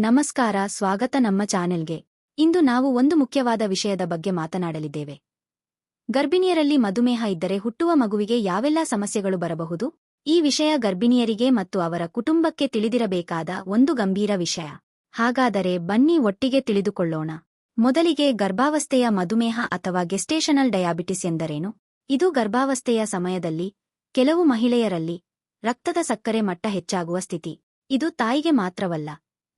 ನಮಸ್ಕಾರ, ಸ್ವಾಗತ ನಮ್ಮ ಚಾನೆಲ್ಗೆ. ಇಂದು ನಾವು ಒಂದು ಮುಖ್ಯವಾದ ವಿಷಯದ ಬಗ್ಗೆ ಮಾತನಾಡಲಿದ್ದೇವೆ. ಗರ್ಭಿಣಿಯರಲ್ಲಿ ಮಧುಮೇಹ ಇದ್ದರೆ ಹುಟ್ಟುವ ಮಗುವಿಗೆ ಯಾವೆಲ್ಲ ಸಮಸ್ಯೆಗಳು ಬರಬಹುದು? ಈ ವಿಷಯ ಗರ್ಭಿಣಿಯರಿಗೆ ಮತ್ತು ಅವರ ಕುಟುಂಬಕ್ಕೆ ತಿಳಿದಿರಬೇಕಾದ ಒಂದು ಗಂಭೀರ ವಿಷಯ. ಹಾಗಾದರೆ ಬನ್ನಿ ಒಟ್ಟಿಗೆ ತಿಳಿದುಕೊಳ್ಳೋಣ. ಮೊದಲಿಗೆ ಗರ್ಭಾವಸ್ಥೆಯ ಮಧುಮೇಹ ಅಥವಾ ಗೆಸ್ಟೇಷನಲ್ ಡಯಾಬಿಟಿಸ್ ಎಂದರೇನು? ಇದು ಗರ್ಭಾವಸ್ಥೆಯ ಸಮಯದಲ್ಲಿ, ಕೆಲವು ಮಹಿಳೆಯರಲ್ಲಿ ರಕ್ತದ ಸಕ್ಕರೆ ಮಟ್ಟ ಹೆಚ್ಚಾಗುವ ಸ್ಥಿತಿ. ಇದು ತಾಯಿಗೆ ಮಾತ್ರವಲ್ಲ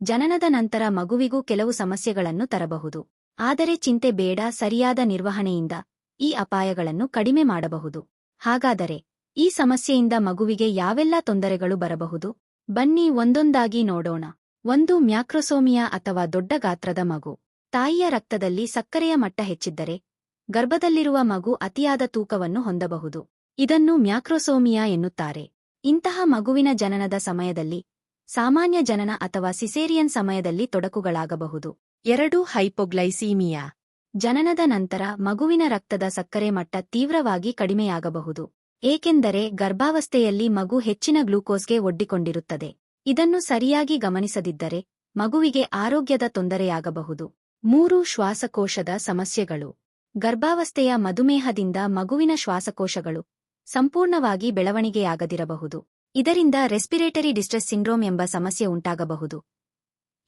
ಜನನದ ನಂತರ ಮಗುವಿಗೂ ಕೆಲವು ಸಮಸ್ಯೆಗಳನ್ನು ತರಬಹುದು. ಆದರೆ ಚಿಂತೆ ಬೇಡ, ಸರಿಯಾದ ನಿರ್ವಹಣೆಯಿಂದ ಈ ಅಪಾಯಗಳನ್ನು ಕಡಿಮೆ ಮಾಡಬಹುದು. ಹಾಗಾದರೆ ಈ ಸಮಸ್ಯೆಯಿಂದ ಮಗುವಿಗೆ ಯಾವೆಲ್ಲ ತೊಂದರೆಗಳು ಬರಬಹುದು? ಬನ್ನಿ ಒಂದೊಂದಾಗಿ ನೋಡೋಣ. ಒಂದು ಮ್ಯಾಕ್ರೋಸೋಮಿಯಾ ಅಥವಾ ದೊಡ್ಡ ಗಾತ್ರದ ಮಗು. ತಾಯಿಯ ರಕ್ತದಲ್ಲಿ ಸಕ್ಕರೆಯ ಮಟ್ಟ ಹೆಚ್ಚಿದ್ದರೆ ಗರ್ಭದಲ್ಲಿರುವ ಮಗು ಅತಿಯಾದ ತೂಕವನ್ನು ಹೊಂದಬಹುದು. ಇದನ್ನು ಮ್ಯಾಕ್ರೋಸೋಮಿಯಾ ಎನ್ನುತ್ತಾರೆ. ಇಂತಹ ಮಗುವಿನ ಜನನದ ಸಮಯದಲ್ಲಿ ಸಾಮಾನ್ಯ ಜನನ ಅಥವಾ ಸಿಸೇರಿಯನ್ ಸಮಯದಲ್ಲಿ ತೊಡಕುಗಳಾಗಬಹುದು. ಎರಡು ಹೈಪೊಗ್ಲೈಸೀಮಿಯಾ. ಜನನದ ನಂತರ ಮಗುವಿನ ರಕ್ತದ ಸಕ್ಕರೆ ಮಟ್ಟ ತೀವ್ರವಾಗಿ ಕಡಿಮೆಯಾಗಬಹುದು. ಏಕೆಂದರೆ ಗರ್ಭಾವಸ್ಥೆಯಲ್ಲಿ ಮಗು ಹೆಚ್ಚಿನ ಗ್ಲೂಕೋಸ್ಗೆ ಒಡ್ಡಿಕೊಂಡಿರುತ್ತದೆ. ಇದನ್ನು ಸರಿಯಾಗಿ ಗಮನಿಸದಿದ್ದರೆ ಮಗುವಿಗೆ ಆರೋಗ್ಯದ ತೊಂದರೆಯಾಗಬಹುದು. ಮೂರು ಶ್ವಾಸಕೋಶದ ಸಮಸ್ಯೆಗಳು. ಗರ್ಭಾವಸ್ಥೆಯ ಮಧುಮೇಹದಿಂದ ಮಗುವಿನ ಶ್ವಾಸಕೋಶಗಳು ಸಂಪೂರ್ಣವಾಗಿ ಬೆಳವಣಿಗೆಯಾಗದಿರಬಹುದು. ಇದರಿಂದ ರೆಸ್ಪಿರೇಟರಿ ಡಿಸ್ಟ್ರೆಸ್ ಸಿಂಡ್ರೋಮ್ ಎಂಬ ಸಮಸ್ಯೆ ಉಂಟಾಗಬಹುದು.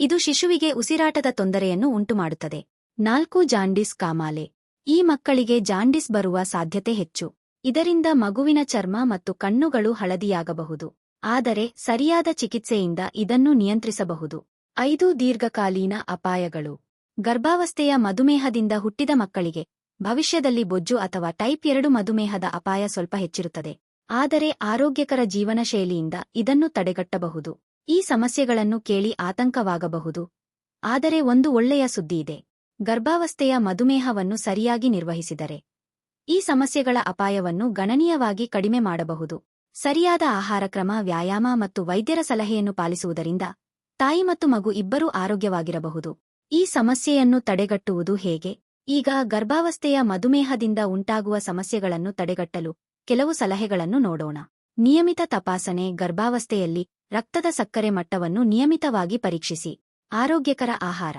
ಇದು ಶಿಶುವಿಗೆ ಉಸಿರಾಟದ ತೊಂದರೆಯನ್ನು ಉಂಟುಮಾಡುತ್ತದೆ. ನಾಲ್ಕು ಜಾಂಡಿಸ್ ಕಾಮಾಲೆ. ಈ ಮಕ್ಕಳಿಗೆ ಜಾಂಡಿಸ್ ಬರುವ ಸಾಧ್ಯತೆ ಹೆಚ್ಚು. ಇದರಿಂದ ಮಗುವಿನ ಚರ್ಮ ಮತ್ತು ಕಣ್ಣುಗಳು ಹಳದಿಯಾಗಬಹುದು. ಆದರೆ ಸರಿಯಾದ ಚಿಕಿತ್ಸೆಯಿಂದ ಇದನ್ನು ನಿಯಂತ್ರಿಸಬಹುದು. ಐದು ದೀರ್ಘಕಾಲೀನ ಅಪಾಯಗಳು. ಗರ್ಭಾವಸ್ಥೆಯ ಮಧುಮೇಹದಿಂದ ಹುಟ್ಟಿದ ಮಕ್ಕಳಿಗೆ ಭವಿಷ್ಯದಲ್ಲಿ ಬೊಜ್ಜು ಅಥವಾ ಟೈಪ್ ಎರಡು ಮಧುಮೇಹದ ಅಪಾಯ ಸ್ವಲ್ಪ ಹೆಚ್ಚಿರುತ್ತದೆ. ಆದರೆ ಆರೋಗ್ಯಕರ ಜೀವನ ಶೈಲಿಯಿಂದ ಇದನ್ನು ತಡೆಗಟ್ಟಬಹುದು. ಈ ಸಮಸ್ಯೆಗಳನ್ನು ಕೇಳಿ ಆತಂಕವಾಗಬಹುದು. ಆದರೆ ಒಂದು ಒಳ್ಳೆಯ ಸುದ್ದಿಯಿದೆ ಗರ್ಭಾವಸ್ಥೆಯ ಮಧುಮೇಹವನ್ನು ಸರಿಯಾಗಿ ನಿರ್ವಹಿಸಿದರೆ ಈ ಸಮಸ್ಯೆಗಳ ಅಪಾಯವನ್ನು ಗಣನೀಯವಾಗಿ ಕಡಿಮೆ ಮಾಡಬಹುದು. ಸರಿಯಾದ ಆಹಾರ ಕ್ರಮ, ವ್ಯಾಯಾಮ ಮತ್ತು ವೈದ್ಯರ ಸಲಹೆಯನ್ನು ಪಾಲಿಸುವುದರಿಂದ ತಾಯಿ ಮತ್ತು ಮಗು ಇಬ್ಬರೂ ಆರೋಗ್ಯವಾಗಿರಬಹುದು. ಈ ಸಮಸ್ಯೆಯನ್ನು ತಡೆಗಟ್ಟುವುದು ಹೇಗೆ? ಈಗ ಗರ್ಭಾವಸ್ಥೆಯ ಮಧುಮೇಹದಿಂದ ಉಂಟಾಗುವ ಸಮಸ್ಯೆಗಳನ್ನು ತಡೆಗಟ್ಟಲು ಕೆಲವು ಸಲಹೆಗಳನ್ನು ನೋಡೋಣ. ನಿಯಮಿತ ತಪಾಸಣೆ, ಗರ್ಭಾವಸ್ಥೆಯಲ್ಲಿ ರಕ್ತದ ಸಕ್ಕರೆ ಮಟ್ಟವನ್ನು ನಿಯಮಿತವಾಗಿ ಪರೀಕ್ಷಿಸಿ. ಆರೋಗ್ಯಕರ ಆಹಾರ.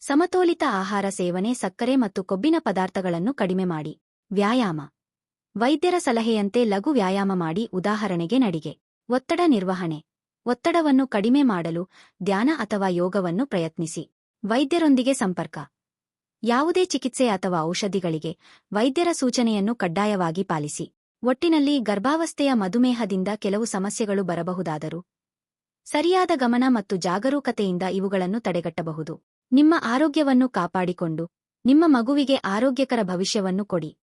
ಸಮತೋಲಿತ ಆಹಾರ ಸೇವನೆ, ಸಕ್ಕರೆ ಮತ್ತು ಕೊಬ್ಬಿನ ಪದಾರ್ಥಗಳನ್ನು ಕಡಿಮೆ ಮಾಡಿ. ವ್ಯಾಯಾಮ. ವೈದ್ಯರ ಸಲಹೆಯಂತೆ ಲಘು ವ್ಯಾಯಾಮ ಮಾಡಿ, ಉದಾಹರಣೆಗೆ ನಡಿಗೆ. ಒತ್ತಡ ನಿರ್ವಹಣೆ. ಒತ್ತಡವನ್ನು ಕಡಿಮೆ ಮಾಡಲು ಧ್ಯಾನ ಅಥವಾ ಯೋಗವನ್ನು ಪ್ರಯತ್ನಿಸಿ. ವೈದ್ಯರೊಂದಿಗೆ ಸಂಪರ್ಕ. ಯಾವುದೇ ಚಿಕಿತ್ಸೆ ಅಥವಾ ಔಷಧಿಗಳಿಗೆ ವೈದ್ಯರ ಸೂಚನೆಯನ್ನು ಕಡ್ಡಾಯವಾಗಿ ಪಾಲಿಸಿ. ಒಟ್ಟಿನಲ್ಲಿ ಗರ್ಭಾವಸ್ಥೆಯ ಮಧುಮೇಹದಿಂದ ಕೆಲವು ಸಮಸ್ಯೆಗಳು ಬರಬಹುದಾದರೂ ಸರಿಯಾದ ಗಮನ ಮತ್ತು ಜಾಗರೂಕತೆಯಿಂದ ಇವುಗಳನ್ನು ತಡೆಗಟ್ಟಬಹುದು. ನಿಮ್ಮ ಆರೋಗ್ಯವನ್ನು ಕಾಪಾಡಿಕೊಂಡು, ನಿಮ್ಮ ಮಗುವಿಗೆ ಆರೋಗ್ಯಕರ ಭವಿಷ್ಯವನ್ನು ಕೊಡಿ.